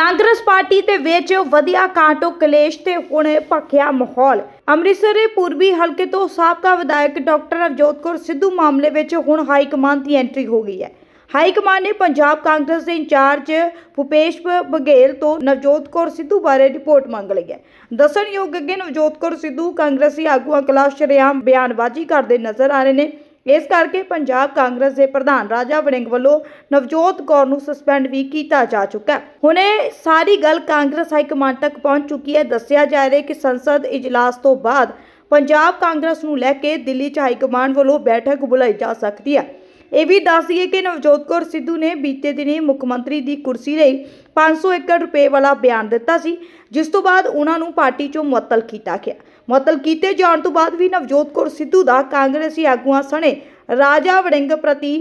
Congress party ਦੇ ਵਿੱਚ ਵਧੀਆ ਕਾਂਟੋ ਕਲੇਸ਼ ਤੇ ਹੁਣ ਭਖਿਆ ਮਾਹੌਲ। ਅੰਮ੍ਰਿਤਸਰ ਦੇ ਪੂਰਬੀ ਹਲਕੇ ਤੋਂ ਸਾਬਕਾ ਵਿਧਾਇਕ ਡਾਕਟਰ ਅਵਜੋਤ ਕੌਰ ਸਿੱਧੂ ਮਾਮਲੇ ਵਿੱਚ ਹੁਣ ਹਾਈ ਕਮਾਂਡ ਦੀ ਐਂਟਰੀ ਹੋ ਗਈ ਹੈ। ਹਾਈ ਕਮਾਂਡ ਨੇ ਪੰਜਾਬ ਕਾਂਗਰਸ ਦੇ ਇੰਚਾਰਜ ਭੁਪੇਸ਼ ਬ- ਬਘੇਲ ਤੋਂ ਨਵਜੋਤ ਕੌਰ ਸਿੱਧੂ ਬਾਰੇ ਰਿਪੋਰਟ ਮੰਗ ਲਈ ਹੈ। ਦੱਸਣਯੋਗ ਅੱਗੇ ਨਵਜੋਤ ਕੌਰ ਸਿੱਧੂ ਕਾਂਗਰਸੀ ਆਗੂਆਂ ਖਿਲਾਫ ਸ਼ਰੇਆਮ ਬਿਆਨਬਾਜ਼ੀ ਕਰਦੇ ਨਜ਼ਰ ਆ ਰਹੇ ਨੇ। ਇਸ ਕਰਕੇ ਪੰਜਾਬ ਕਾਂਗਰਸ ਦੇ ਪ੍ਰਧਾਨ ਰਾਜਾ ਵੜਿੰਗ ਵੱਲੋਂ ਨਵਜੋਤ ਕੌਰ ਨੂੰ ਸਸਪੈਂਡ ਵੀ ਕੀਤਾ ਜਾ ਚੁੱਕਾ ਹੈ। ਹੁਣ ਇਹ ਸਾਰੀ ਗੱਲ ਕਾਂਗਰਸ ਹਾਈ ਕਮਾਂਡ ਤੱਕ ਪਹੁੰਚ ਚੁੱਕੀ ਹੈ। ਦੱਸਿਆ ਜਾ ਰਿਹਾ ਕਿ ਸੰਸਦ ਇਜਲਾਸ ਤੋਂ ਬਾਅਦ ਪੰਜਾਬ ਕਾਂਗਰਸ ਨੂੰ ਲੈ ਕੇ ਦਿੱਲੀ 'ਚ ਹਾਈ ਕਮਾਂਡ ਵੱਲੋਂ ਬੈਠਕ ਬੁਲਾਈ ਜਾ ਸਕਦੀ ਹੈ। ਇਹ ਵੀ ਦੱਸ ਦਈਏ ਕਿ ਨਵਜੋਤ ਕੌਰ ਸਿੱਧੂ ਨੇ ਬੀਤੇ ਦਿਨੀ ਮੁੱਖ ਮੰਤਰੀ ਦੀ ਕੁਰਸੀ ਲਈ 500 ਏਕੜ ਰੁਪਏ ਵਾਲਾ ਬਿਆਨ ਦਿੱਤਾ ਸੀ, ਜਿਸ ਤੋਂ ਬਾਅਦ ਉਹਨਾਂ ਨੂੰ ਪਾਰਟੀ ਚੋਂ ਮੁਅੱਤਲ ਕੀਤਾ ਗਿਆ। ਮੁਅੱਤਲ ਕੀਤੇ ਜਾਣ ਤੋਂ ਬਾਅਦ ਵੀ ਨਵਜੋਤ ਕੌਰ ਸਿੱਧੂ ਦਾ ਕਾਂਗਰਸੀ ਆਗੂਆਂ ਸਣੇ ਰਾਜਾ ਵੜਿੰਗ ਪ੍ਰਤੀ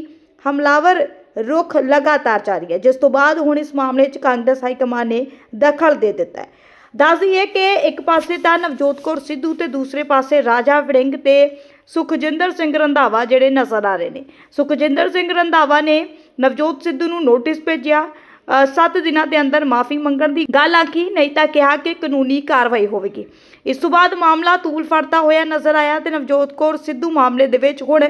ਹਮਲਾਵਰ ਰੁਖ ਲਗਾਤਾਰ ਜਾਰੀ ਹੈ, ਜਿਸ ਤੋਂ ਬਾਅਦ ਹੁਣ ਇਸ ਮਾਮਲੇ 'ਚ ਕਾਂਗਰਸ ਹਾਈ ਕਮਾਨ ਨੇ ਦਖਲ ਦੇ ਦਿੱਤਾ ਹੈ। ਦੱਸ ਦਈਏ ਕਿ ਇੱਕ ਪਾਸੇ ਤਾਂ ਨਵਜੋਤ ਕੌਰ ਸਿੱਧੂ ਤੇ ਦੂਸਰੇ ਪਾਸੇ ਰਾਜਾ ਵੜਿੰਗ ਤੇ ਸੁਖਜਿੰਦਰ ਸਿੰਘ ਰੰਧਾਵਾ ਜਿਹੜੇ ਨਜ਼ਰ ਆ ਰਹੇ ਨੇ। ਸੁਖਜਿੰਦਰ ਸਿੰਘ ਰੰਧਾਵਾ ਨੇ ਨਵਜੋਤ ਸਿੱਧੂ ਨੂੰ ਨੋਟਿਸ ਭੇਜਿਆ 7 ਦਿਨਾਂ ਦੇ ਅੰਦਰ ਮਾਫੀ ਮੰਗਣ ਦੀ ਗੱਲ ਆਖੀ, ਨਹੀਂ ਤਾਂ ਕਿਹਾ ਕਿ ਕਾਨੂੰਨੀ ਕਾਰਵਾਈ ਹੋਵੇਗੀ। ਇਸ ਤੋਂ ਬਾਅਦ ਮਾਮਲਾ ਤੂਲ ਫੜਦਾ ਹੋਇਆ ਨਜ਼ਰ ਆਇਆ ਤੇ ਨਵਜੋਤ ਕੌਰ ਸਿੱਧੂ ਮਾਮਲੇ ਦੇ ਵਿੱਚ ਹੁਣ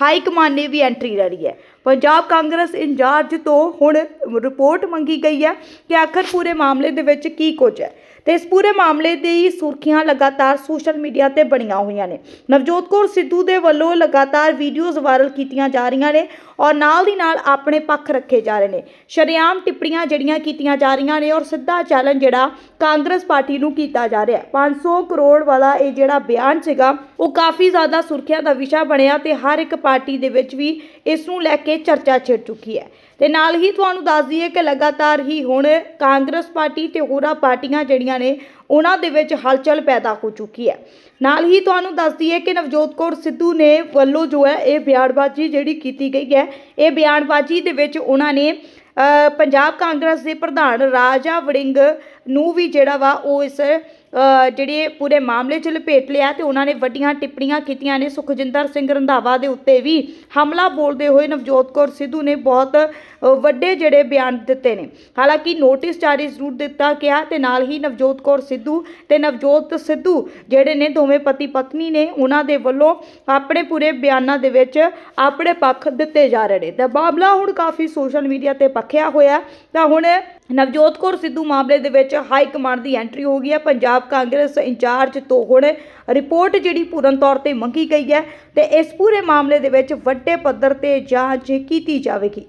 ਹਾਈ ਕਮਾਨ ਨੇ ਵੀ ਐਂਟਰੀ ਲੈ ਰਹੀ ਹੈ। ਪੰਜਾਬ ਕਾਂਗਰਸ ਇੰਚਾਰਜ ਤੋਂ ਹੁਣ ਰਿਪੋਰਟ ਮੰਗੀ ਗਈ ਹੈ ਕਿ ਆਖਰ ਪੂਰੇ ਮਾਮਲੇ ਦੇ ਵਿੱਚ ਕੀ ਕੁਝ ਹੈ। ਤੇ ਇਸ ਪੂਰੇ ਮਾਮਲੇ ਦੀ ਸੁਰਖੀਆਂ ਲਗਾਤਾਰ ਸੋਸ਼ਲ ਮੀਡੀਆ ਤੇ ਬਣੀਆਂ ਹੋਈਆਂ ਨੇ। ਨਵਜੋਤ ਕੌਰ ਸਿੱਧੂ ਦੇ ਵੱਲੋਂ ਲਗਾਤਾਰ ਵੀਡੀਓਜ਼ ਵਾਇਰਲ ਕੀਤੀਆਂ ਜਾ ਰਹੀਆਂ ਨੇ ਔਰ ਨਾਲ ਦੀ ਨਾਲ ਆਪਣੇ ਪੱਖ ਰੱਖੇ ਜਾ ਰਹੇ ਨੇ। ਸ਼ਰੇਆਮ ਟਿੱਪਣੀਆਂ ਜਿਹੜੀਆਂ ਕੀਤੀਆਂ ਜਾ ਰਹੀਆਂ ਨੇ ਔਰ ਸਿੱਧਾ ਚੈਲੰਜ ਜਿਹੜਾ ਕਾਂਗਰਸ ਪਾਰਟੀ ਨੂੰ ਕੀਤਾ ਜਾ ਰਿਹਾ ਹੈ। 500 ਕਰੋੜ ਵਾਲਾ ਇਹ ਜਿਹੜਾ ਬਿਆਨ ਸੀਗਾ, ਉਹ ਕਾਫੀ ਜ਼ਿਆਦਾ ਸੁਰਖੀਆਂ ਦਾ ਵਿਸ਼ਾ ਬਣਿਆ ਤੇ ਹਰ ਇੱਕ ਪਾਰਟੀ ਦੇ ਵਿੱਚ ਵੀ ਇਸ ਨੂੰ ਲੈ ਕੇ ਚਰਚਾ ਛਿੜ ਚੁੱਕੀ ਹੈ। ਤੇ ਨਾਲ ਹੀ ਤੁਹਾਨੂੰ ਦੱਸ ਦਈਏ ਕਿ ਲਗਾਤਾਰ ਹੀ ਹੁਣ ਕਾਂਗਰਸ ਪਾਰਟੀ ਤੇ ਹੋਰਾਂ ਪਾਰਟੀਆਂ ਜਿਹੜੀਆਂ ਨੇ ਉਹਨਾਂ ਦੇ ਵਿੱਚ ਹਲਚਲ ਪੈਦਾ ਹੋ ਚੁੱਕੀ ਹੈ। ਨਾਲ ਹੀ ਤੁਹਾਨੂੰ ਦੱਸ ਦਈਏ ਕਿ ਨਵਜੋਤ ਕੌਰ ਸਿੱਧੂ ਨੇ ਵੱਲੋਂ ਜੋ ਹੈ ਇਹ ਬਿਆਨਬਾਜ਼ੀ ਜਿਹੜੀ ਕੀਤੀ ਗਈ ਹੈ ਇਹ ਬਿਆਨਬਾਜ਼ੀ ਦੇ ਵਿੱਚ ਉਹਨਾਂ ਨੇ ਅ, ਪੰਜਾਬ ਕਾਂਗਰਸ ਦੇ ਪ੍ਰਧਾਨ ਰਾਜਾ ਵੜਿੰਗ ਨੂੰ ਵੀ ਜਿਹੜਾ ਵਾ ਉਹ ਇਸ ਜਿਹੜੇ ਪੂਰੇ ਮਾਮਲੇ 'ਚ ਲਪੇਟ ਲਿਆ ਤੇ ਉਹਨਾਂ ਨੇ ਵੱਡੀਆਂ ਟਿੱਪਣੀਆਂ ਕੀਤੀਆਂ ਨੇ। ਸੁਖਜਿੰਦਰ ਸਿੰਘ ਰੰਧਾਵਾ ਦੇ ਉੱਤੇ ਵੀ ਹਮਲਾ ਬੋਲਦੇ ਹੋਏ ਨਵਜੋਤ ਕੌਰ ਸਿੱਧੂ ਨੇ ਬਹੁਤ ਵੱਡੇ ਜਿਹੜੇ ਬਿਆਨ ਦਿੱਤੇ ਨੇ। ਹਾਲਾਂਕਿ ਨੋਟਿਸ ਜਾਰੀ ਜ਼ਰੂਰ ਦਿੱਤਾ ਗਿਆ ਤੇ ਨਾਲ ਹੀ ਨਵਜੋਤ ਕੌਰ ਸਿੱਧੂ ਤੇ ਨਵਜੋਤ ਸਿੱਧੂ ਜਿਹੜੇ ਨੇ ਦੋਵੇਂ ਪਤੀ ਪਤਨੀ ਨੇ, ਉਹਨਾਂ ਦੇ ਵੱਲੋਂ ਆਪਣੇ ਪੂਰੇ ਬਿਆਨਾਂ ਦੇ ਵਿੱਚ ਆਪਣੇ ਪੱਖ ਦਿੱਤੇ ਜਾ ਰਹੇ ਨੇ। ਤਾਂ ਮਾਮਲਾ ਹੁਣ ਕਾਫੀ ਸੋਸ਼ਲ ਮੀਡੀਆ ਤੇ ਪੱਖਿਆ ਹੋਇਆ। ਤਾਂ ਹੁਣ ਨਵਜੋਤ ਕੌਰ ਸਿੱਧੂ ਮਾਮਲੇ ਦੇ ਵਿੱਚ ਹਾਈ ਕਮਾਂਡ ਦੀ ਐਂਟਰੀ ਹੋ ਗਈ ਹੈ। ਪੰਜਾਬ ਕਾਂਗਰਸ ਇੰਚਾਰਜ ਤੋਂ ਹੁਣ ਰਿਪੋਰਟ ਜਿਹੜੀ ਪੂਰਨ ਤੌਰ ਤੇ ਮੰਗੀ ਗਈ ਹੈ ਤੇ ਇਸ ਪੂਰੇ ਮਾਮਲੇ ਦੇ ਵਿੱਚ ਵੱਡੇ ਪੱਧਰ ਤੇ ਜਾਂਚ ਕੀਤੀ ਜਾਵੇਗੀ।